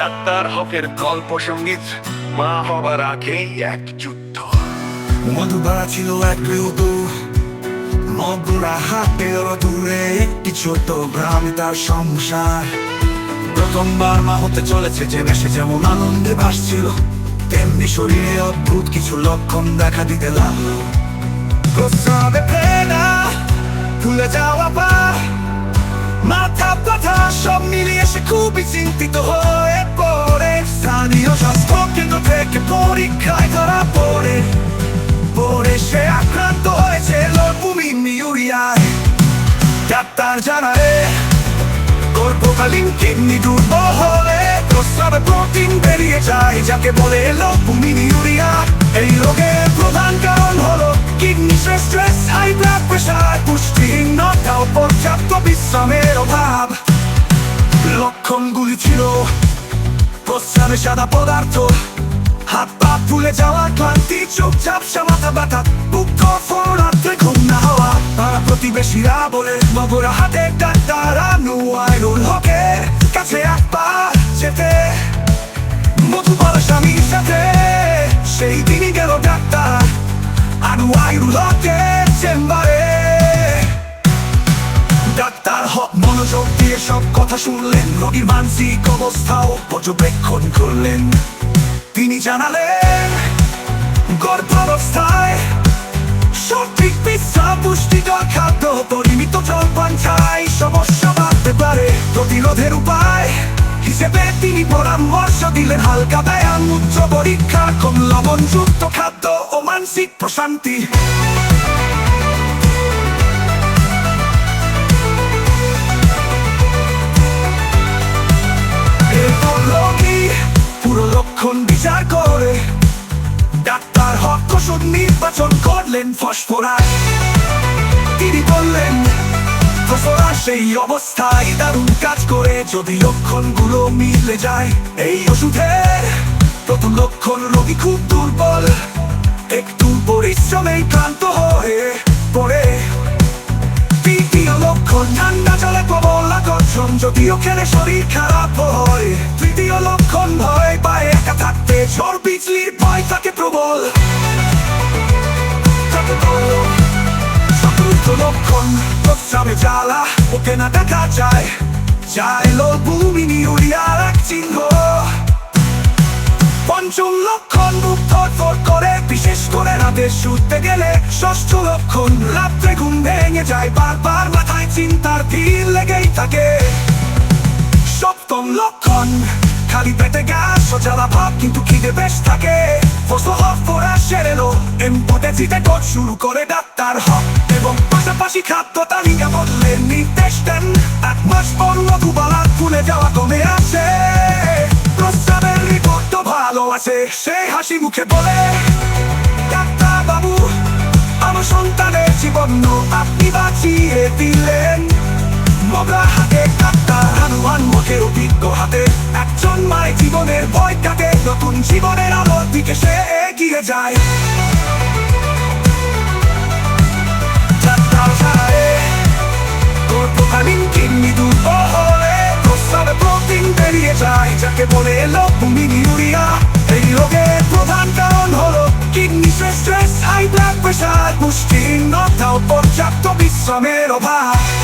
Doctor হকের গল্প সংগীত, মা হবার আগেই এক যুদ্ধ। ছিল এক দূরে একটি ছোট গ্রামে তার সংসার। প্রথমবার মা হতে চলেছে সে যেমন আনন্দে ভাসছিল, তেমনি শরীরে অদ্ভুত কিছু লক্ষণ দেখা দিতে লাগল। প্রস্রাবে যাওয়া পা, মাথা ব্যথা সব মিলিয়ে সে খুবই চিন্তিত হয়ে থেকে পরীক্ষায় ধরা পড়ে। পরে সে আক্রান্ত হয়েছে লর্পুমি মিউরিয়ায়। ডাক্তার জানায় গর্ভকালীন কিডনি দুর্বল হলে প্রস্রাবে প্রোটিন বেরিয়ে যায়, যাকে বলে লর্পুমি মিউরিয়া। এই রোগের প্রধান কারণ হলো kidney stress high blood pressure পুষ্টিহীনতা ও পর্যাপ্ত বিশ্রামের অভাব। লক্ষণগুলি ছিল প্রস্রাবে সাদা পদার্থ হাত পা ফুলে যাওয়া, ক্লান্তি চোখ ঝাপসা মাথা ব্যথা বুক রাত্রে ঘুম না হওয়া। তারা প্রতিবেশীরা বলে মগরা হাতে ডাক্তার আনু আইরুল হকের কাছে একবার যেতে। মধুবল স্বামীর সাথে, সেই দিনই গেল ডাক্তার আনু আইরুল হকের চেম্বারে। ডাক্তার হক মনোযোগ দিয়ে সব কথা শুনলেন, রোগীর মানসিক অবস্থাও পর্যবেক্ষণ করলেন। তিনি জানালেন গর্ভাবস্থায় সঠিক বিশ্রাম পুষ্টিকর খাদ্য পরিমিত জলপান চাই। সমস্যা বাড়তে পারে, প্রতিরোধের উপায় হিসেবে তিনি পরামর্শ দিলেন, হালকা ব্যায়াম, উচ্চ পরীক্ষা, কম লবণযুক্ত খাদ্য ও মানসিক প্রশান্তি। নির্বাচন করলেন ফসফরাস তিনি বললেন ফসফরাস সেই অবস্থায় দারুণ কাজ করে। যদি লক্ষণগুলো মিলে যায়, এই ওষুধের প্রথম লক্ষণ রোগী খুব দুর্বল। একটু পরিশ্রমেই ক্লান্ত হয়ে পড়ে। দ্বিতীয় লক্ষণ, ঠান্ডা জলে প্রবল আকর্ষণ, যদিও খেলে শরীর খারাপ হয়। তৃতীয় জ্বালা ওকে না দেখা যায় যায় লো ভূমি এক চিহ্ন পঞ্চম লক্ষণ মুখ থরথর করে বিশেষ করে রাতে শুতে গেলে ষষ্ঠ লক্ষণ রাত্রে ঘুম ভেঙে যায় বারবার মাথায় চিন্তার ভিড় লেগেই থাকে সপ্তম লক্ষণ খালি পেটে গ্যাস ও জ্বালা ভাব কিন্তু খিদে বেশ থাকে ফসফরা সেরেলো এমপোটেজিতে কোচ শুরু করে ডাক্তার হক এবং পাশাপাশি খাদ্য তালিকা এক মাস পর মধুবালা ফুলে যাওয়া কমে আসে প্রস্তাবের রিপোর্ট তো ভালো আছে, সে হাসি মুখে বলে ডাক্তার বাবু আমার সন্তানের জীবন আপনি বাঁচিয়ে দিলেন। মগরা হাতে ডাক্তার হানুমান মুখের অভিজ্ঞ হাতে, একজন মায়ের জীবনের ভয় কাটে, নতুন জীবনের আলোর দিকে সে এগিয়ে যায়। যায় বলে এলো, তুমি ইউরিয়া এই রোগের প্রধান কারণ হলো kidney stress, high blood pressure পুষ্টিহীনতা পর্যাপ্ত বিশ্রামের অভাব।